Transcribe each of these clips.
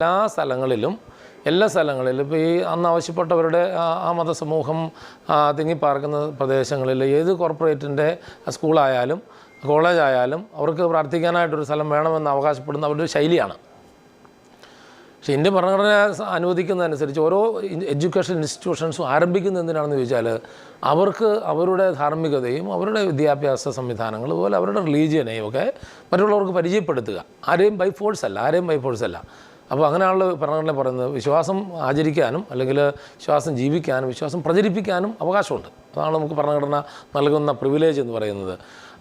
എല്ലാ സ്ഥലങ്ങളിലും എല്ലാ സ്ഥലങ്ങളിലും ഇപ്പോൾ ഈ അന്ന് ആവശ്യപ്പെട്ടവരുടെ ആ- മതസമൂഹം തിങ്ങിപ്പാർക്കുന്ന പ്രദേശങ്ങളിൽ ഏത് കോർപ്പറേറ്റിന്റെ സ്കൂളായാലും കോളേജായാലും അവർക്ക് പ്രാർത്ഥിക്കാനായിട്ടൊരു സ്ഥലം വേണമെന്ന് അവകാശപ്പെടുന്ന അവരുടെ ശൈലിയാണ്. പക്ഷേ ഇന്ത്യൻ ഭരണഘടന അനുവദിക്കുന്നതനുസരിച്ച് ഓരോ എഡ്യൂക്കേഷൻ ഇൻസ്റ്റിറ്റ്യൂഷൻസും ആരംഭിക്കുന്നത് എന്തിനാണെന്ന് ചോദിച്ചാൽ അവർക്ക് അവരുടെ ധാർമ്മികതയും അവരുടെ വിദ്യാഭ്യാസ സംവിധാനങ്ങൾ അതുപോലെ അവരുടെ റിലീജിയനെയും ഒക്കെ മറ്റുള്ളവർക്ക് പരിചയപ്പെടുത്തുക. ആരെയും ബൈ ഫോഴ്സ് അല്ല ആരെയും ബൈ ഫോഴ്സ് അല്ല. അപ്പോൾ അങ്ങനെയാണല്ലോ ഭരണഘടന പറയുന്നത്. വിശ്വാസം ആചരിക്കാനും അല്ലെങ്കിൽ വിശ്വാസം ജീവിക്കാനും വിശ്വാസം പ്രചരിപ്പിക്കാനും അവകാശമുണ്ട്. അതാണ് നമുക്ക് ഭരണഘടന നൽകുന്ന പ്രിവിലേജ് എന്ന് പറയുന്നത്.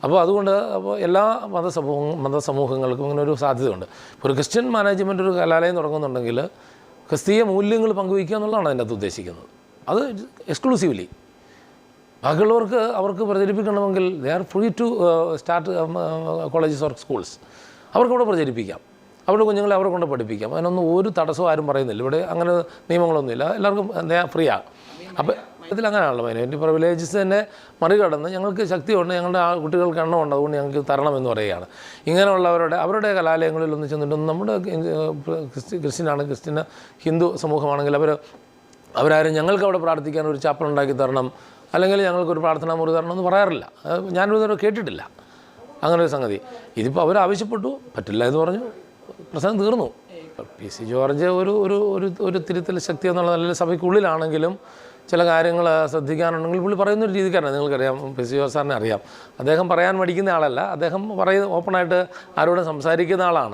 അപ്പോൾ അതുകൊണ്ട് അപ്പോൾ എല്ലാ മതസമൂഹ മതസമൂഹങ്ങൾക്കും ഇങ്ങനെ ഒരു സാധ്യതയുണ്ട്. ഒരു ക്രിസ്ത്യൻ മാനേജ്മെന്റ് ഒരു കലാലയം തുടങ്ങുന്നുണ്ടെങ്കിൽ ക്രിസ്തീയ മൂല്യങ്ങൾ പങ്കുവയ്ക്കുക എന്നുള്ളതാണ് അതിന്റെ അകത്ത് ഉദ്ദേശിക്കുന്നത്. അത് എക്സ്ക്ലൂസീവ്ലി ബാക്കിയുള്ളവർക്ക് അവർക്ക് പ്രചരിപ്പിക്കണമെങ്കിൽ they are free to start colleges or schools അവർക്കവിടെ പ്രചരിപ്പിക്കാം. അവരുടെ കുഞ്ഞുങ്ങളെ അവരെ കൊണ്ട് പഠിപ്പിക്കാം. അതിനൊന്നും ഒരു തടസ്സവും ആരും പറയുന്നില്ല. ഇവിടെ അങ്ങനെ നിയമങ്ങളൊന്നുമില്ല. എല്ലാവർക്കും ഫ്രീ ആണ് അപ്പോൾ ഇതിൽ അങ്ങനെയാണല്ലോ മൈനോറിറ്റി പ്രിവിലേജസ് തന്നെ മറികടന്ന് ഞങ്ങൾക്ക് ശക്തിയുണ്ട്. ഞങ്ങളുടെ ആ കുട്ടികൾക്ക് എണ്ണമുണ്ട്. അതുകൊണ്ട് ഞങ്ങൾക്ക് എന്ന് പറയുകയാണ്. ഇങ്ങനെയുള്ളവരുടെ അവരുടെ കലാലയങ്ങളിൽ ഒന്ന് ചെന്നിട്ടൊന്നും നമ്മുടെ ക്രിസ്ത്യ ക്രിസ്ത്യനാണ് ക്രിസ്ത്യൻ ഹിന്ദു സമൂഹമാണെങ്കിൽ അവർ അവരാരും ഞങ്ങൾക്ക് അവിടെ പ്രാർത്ഥിക്കാൻ ഒരു ചാപ്പൽ ഉണ്ടാക്കി തരണം. അല്ലെങ്കിൽ ഞങ്ങൾക്കൊരു പ്രാർത്ഥനാ മുറി തരണം എന്ന് പറയാറില്ല. ഞാനിതുവരെ കേട്ടിട്ടില്ല. അങ്ങനെ ഒരു സംഗതി. ഇതിപ്പോൾ അവർ ആവശ്യപ്പെട്ടു. പറ്റില്ല എന്ന് പറഞ്ഞു. പ്രശ്നം തീർന്നു. പി സി ജോർജ് ഒരു ഒരു ഒരു ഒരു തിരുത്തൽ ശക്തി എന്നുള്ള നല്ല സഭയ്ക്കുള്ളിലാണെങ്കിലും ചില കാര്യങ്ങൾ ശ്രദ്ധിക്കാനുണ്ടെങ്കിൽ പുള്ളി പറയുന്ന ഒരു രീതിക്കാരാണ് നിങ്ങൾക്കറിയാം പി സി ജോർജ് സാറിനെ അറിയാം. അദ്ദേഹം പറയാൻ മടിക്കുന്ന ആളല്ല. അദ്ദേഹം പറയുന്ന ഓപ്പണായിട്ട് ആരോടും സംസാരിക്കുന്ന ആളാണ്.